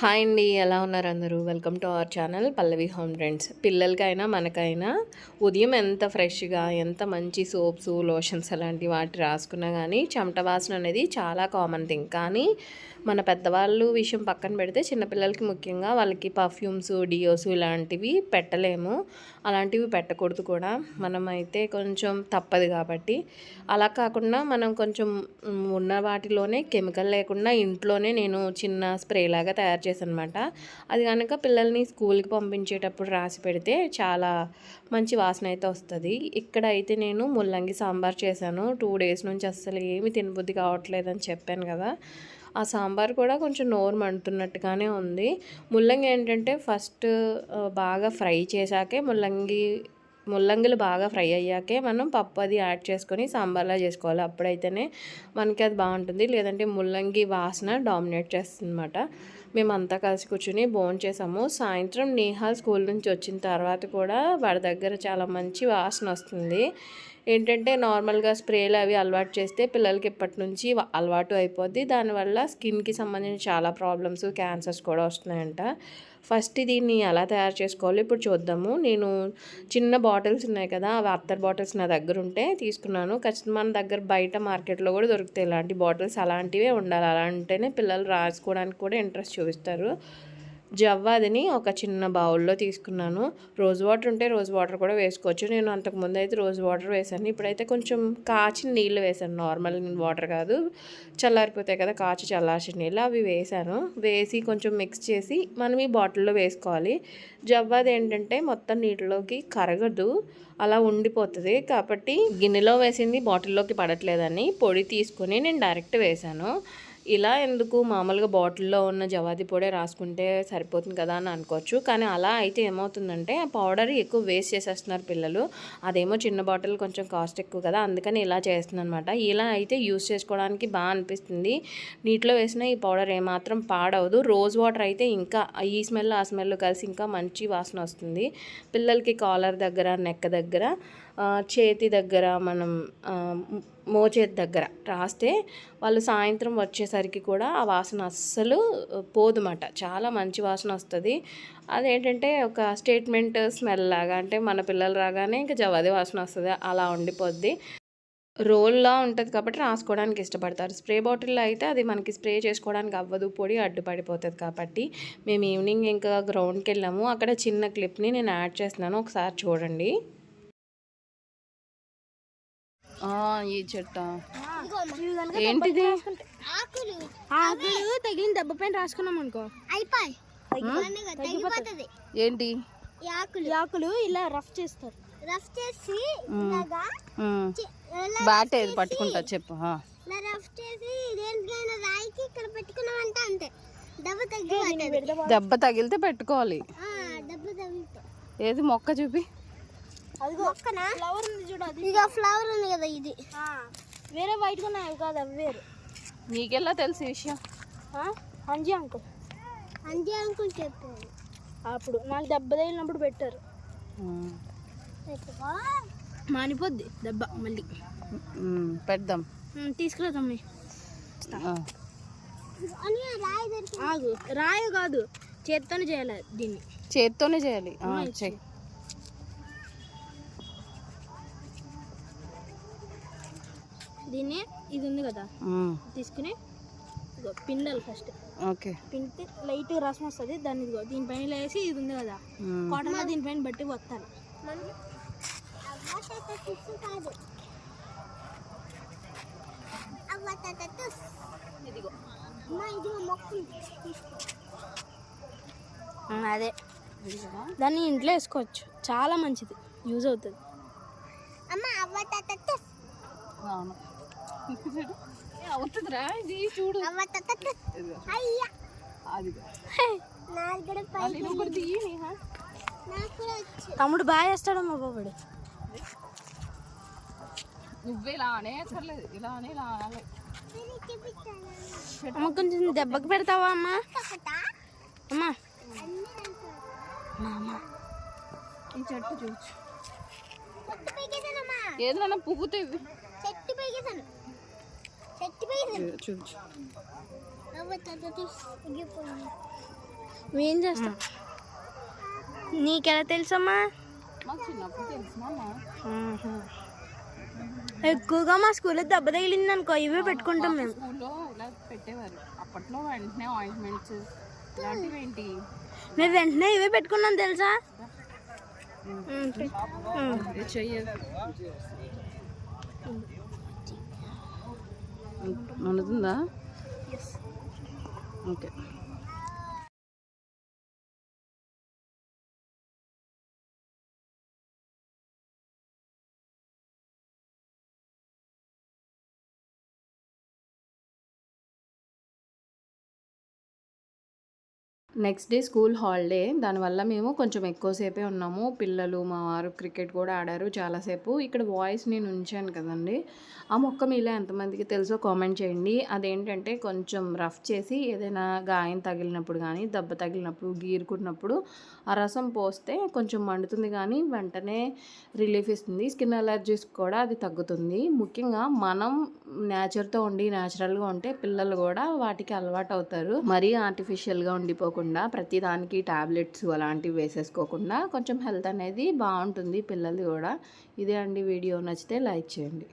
Hi అండి ఎలా ఉన్నారు అందరూ? Welcome to our channel Pallavi home trends పిల్లలకైనా మనకైనా ఉదయం ఎంత ఫ్రెష్గా ఎంత మంచి సోప్స్ లోషన్స్ అలాంటి వాటి రాసుకున్నా కానీ చెమట వాసన అనేది చాలా కామన్ థింగ్ కానీ మన పెద్దవాళ్ళు విషయం పక్కన పెడితే చిన్నపిల్లలకి ముఖ్యంగా వాళ్ళకి పర్ఫ్యూమ్స్ డియోస్ ఇలాంటివి పెట్టలేము. అలాంటివి పెట్టకూడదు కూడా. మనం అయితే కొంచెం తప్పదు కాబట్టి. అలా కాకుండా మనం కొంచెం ఉన్న వాటిలోనే కెమికల్ లేకుండా ఇంట్లోనే నేను చిన్న స్ప్రే లాగా తయారు చేశాను అనమాట అది కనుక పిల్లల్ని స్కూల్కి పంపించేటప్పుడు రాసి పెడితే చాలా మంచి వాసన అయితే వస్తుంది. ఇక్కడ అయితే నేను ముల్లంగి సాంబార్ చేశాను. టూ డేస్ నుంచి అస్సలు ఏమి తినబుద్ధి కావట్లేదు అని చెప్పాను కదా. ఆ సాంబార్ కూడా కొంచెం నోరు మండుతున్నట్టుగానే ఉంది. ముల్లంగి ఏంటంటే ఫస్ట్ బాగా ఫ్రై చేశాకే ముల్లంగి ముల్లంగిలు బాగా ఫ్రై అయ్యాకే మనం పప్పు అది యాడ్ చేసుకొని సాంబార్లా చేసుకోవాలి. అప్పుడైతేనే మనకి అది బాగుంటుంది. లేదంటే ముల్లంగి వాసన డామినేట్ చేస్తుంది అనమాట మేమంతా కలిసి కూర్చుని భోజనం చేసాము. సాయంత్రం నేహా స్కూల్ నుంచి వచ్చిన తర్వాత కూడా వాడి దగ్గర చాలా మంచి వాసన వస్తుంది. ఏంటంటే నార్మల్గా స్ప్రేలు అవి అలవాటు చేస్తే పిల్లలకి ఇప్పటి నుంచి అలవాటు అయిపోద్ది. దానివల్ల స్కిన్కి సంబంధించిన చాలా ప్రాబ్లమ్స్ క్యాన్సర్స్ కూడా వస్తున్నాయంట. ఫస్ట్ దీన్ని ఎలా తయారు చేసుకోవాలో? ఇప్పుడు చూద్దాము. నేను చిన్న బాటిల్స్ ఉన్నాయి కదా అవి అత్తర్ బాటిల్స్ నా దగ్గర ఉంటే తీసుకున్నాను. ఖచ్చితంగా మన దగ్గర బయట మార్కెట్లో కూడా దొరుకుతాయి ఇలాంటి బాటిల్స్. అలాంటివే ఉండాలి. అలా ఉంటేనే పిల్లలు రాసుకోవడానికి కూడా ఇంట్రెస్ట్ చూపిస్తారు. జవ్వాదిని ఒక చిన్న బౌల్లో తీసుకున్నాను. రోజ్ వాటర్ ఉంటే రోజ్ వాటర్ కూడా వేసుకోవచ్చు. నేను అంతకుముందు అయితే రోజ్ వాటర్ వేసాను. ఇప్పుడైతే కొంచెం కాచిన నీళ్ళు వేసాను. నార్మల్ వాటర్ కాదు. చల్లారిపోతాయి కదా కాచి చల్లార్చిన నీళ్ళు అవి వేసాను. వేసి కొంచెం మిక్స్ చేసి మనం ఈ బాటిల్లో వేసుకోవాలి. జవ్వాది ఏంటంటే మొత్తం నీటిలోకి కరగదు. అలా ఉండిపోతుంది. కాబట్టి గిన్నెలో వేసింది బాటిల్లోకి పడట్లేదని పొడి తీసుకొని నేను డైరెక్ట్ వేసాను. ఇలా ఎందుకు మామూలుగా బాటిల్లో ఉన్న జవాది పొడే రాసుకుంటే సరిపోతుంది కదా అని అనుకోవచ్చు. కానీ అలా అయితే ఏమవుతుందంటే ఆ పౌడర్ ఎక్కువ వేస్ట్ చేసేస్తున్నారు పిల్లలు. అదేమో చిన్న బాటిల్ కొంచెం కాస్ట్ ఎక్కువ కదా అందుకని ఇలా చేస్తున్నాను అనమాట ఇలా అయితే యూస్ చేసుకోవడానికి బాగా అనిపిస్తుంది. నీటిలో వేసిన ఈ పౌడర్ ఏమాత్రం పాడవదు. రోజ్ వాటర్ అయితే ఇంకా ఈ స్మెల్ ఆ స్మెల్ కలిసి ఇంకా మంచి వాసన వస్తుంది. పిల్లలకి కాలర్ దగ్గర నెక్క దగ్గర చేతి దగ్గర మనం మోచేతి దగ్గర రాస్తే వాళ్ళు సాయంత్రం వచ్చేసరికి కూడా ఆ వాసన అస్సలు పోదుమాట. చాలా మంచి వాసన వస్తుంది. అదేంటంటే ఒక స్టేట్మెంట్ స్మెల్ లాగా అంటే మన పిల్లలు రాగానే ఇంకా జవాది వాసన వస్తుంది. అలా ఉండిపోద్ది. రోల్లా ఉంటుంది కాబట్టి రాసుకోవడానికి ఇష్టపడతారు. స్ప్రే బాటిల్లో అయితే అది మనకి స్ప్రే చేసుకోవడానికి అవ్వదు. పొడి అడ్డుపడిపోతుంది కాబట్టి మేము ఈవినింగ్ ఇంకా గ్రౌండ్కి వెళ్ళాము అక్కడ చిన్న క్లిప్ని నేను యాడ్ చేస్తున్నాను. ఒకసారి చూడండి. ఈ చెట్ట. ఏంటిది? ఆకులు. ఆకులు తగిలిన దెబ్బ పైన రాసుకున్నాం అనుకో. అయిపోయి ఏంటి? ఆకులు. ఇలా రఫ్ చేస్తారు. రఫ్ చేసి బ్యాట్ ఏది పట్టుకుంటా చెప్పు ఆ. ఇలా రఫ్ చేసి దేనికైనా రాయికి ఇక్కడ పెట్టుకున్నామంటే అంతే. దెబ్బ తగిలితే పెట్టుకోవాలి. ఆ, దెబ్బ తగిలితే. ఏది మొక్క చూపి? అది మొక్కనా ఫ్లవర్ ఉంది చూడు అది. ఇక ఫ్లవర్ ఉంది కదా ఇది. ఆ, వేరే వైట్ అవి కాదు అవి వేరు. నీకెలా తెలుసు ఈ విషయం? ఆ, అంజీ అంకుల్. అంతే అంకుల్ చెప్పారు అప్పుడు నాకు దెబ్బ తగిలినప్పుడు పెట్టారు. మానిపోద్ది దెబ్బ మళ్ళీ. పెడదాం. ఉమ్, తీసుకురా తమ్మి. ఆ. అని ఆ రాయి దొరికి ఆగు రాయి కాదు చేత్తోనే చేయాలి దీన్ని. చేత్తోనే చేయాలి. ఆ, దీన్ని ఇది ఉంది కదా తీసుకుని ఇదిగో పిండాలి ఫస్ట్ ఓకే. పిండితే లైట్ రసం వస్తుంది దాన్ని ఇదిగో దీనిపైన వేసి ఇది ఉంది కదా కాటన్ దీనిపైన బట్టి వస్తాను ఇదిగో. అదే. దాన్ని ఇంట్లో వేసుకోవచ్చు. చాలా మంచిది. యూజ్ అవుతుంది. అమ్మ అవ్వ అవును. అవుతుందిరా ఇది చూడు. తమ్ముడు బాగా వేస్తాడమ్మా బాబుడు. నువ్వే ఇలా అనే అక్కర్లేదు ఇలా అనే ఇలా అనాలి. నేను చూపిస్తాను. అమ్మ కొంచెం దెబ్బకి పెడతావా అమ్మా? అమ్మా. ఈ చెట్టు చూచు. ఏదైనా పువ్వుతే చెట్టు పైకేసాను ఏం చేస్తా నీకెలా తెలుసమ్మా? ఎక్కువగా మా స్కూల్లో దెబ్బ తగిలింది అనుకో ఇవే పెట్టుకుంటాం మేము. పెట్టేవారు. అప్పట్లో వెంటనే ఆయింట్మెంట్స్ ఇలాంటివి ఏంటి? మేము వెంటనే ఇవే పెట్టుకున్నాం తెలుసా? మనదుందా okay next day school holiday దానివల్ల మేము కొంచెం ఎక్కువసేపే ఉన్నాము. పిల్లలు మా వారు క్రికెట్ కూడా ఆడారు చాలాసేపు ఇక్కడ వాయిస్ నేను ఉంచాను కదండి. ఆ మొక్క మీలో ఎంతమందికి తెలుసో కామెంట్ చేయండి. అదేంటంటే కొంచెం రఫ్ చేసి ఏదైనా గాయం తగిలినప్పుడు కానీ దెబ్బ తగిలినప్పుడు గీరుకున్నప్పుడు ఆ రసం పోస్తే కొంచెం మండుతుంది కానీ వెంటనే రిలీఫ్ ఇస్తుంది. స్కిన్ అలర్జీస్ కూడా అది తగ్గుతుంది. ముఖ్యంగా మనం నేచర్తో ఉండి న్యాచురల్గా ఉంటే పిల్లలు కూడా వాటికి అలవాటు అవుతారు. మరీ ఆర్టిఫిషియల్గా ఉండిపోకుండా ప్రతి ప్రతిదానికి టాబ్లెట్స్ అలాంటివి వేసేసుకోకుండా కొంచెం హెల్త్ అనేది బాగుంటుంది పిల్లలు కూడా. ఇదే అండి వీడియో. నచ్చితే లైక్ చేయండి.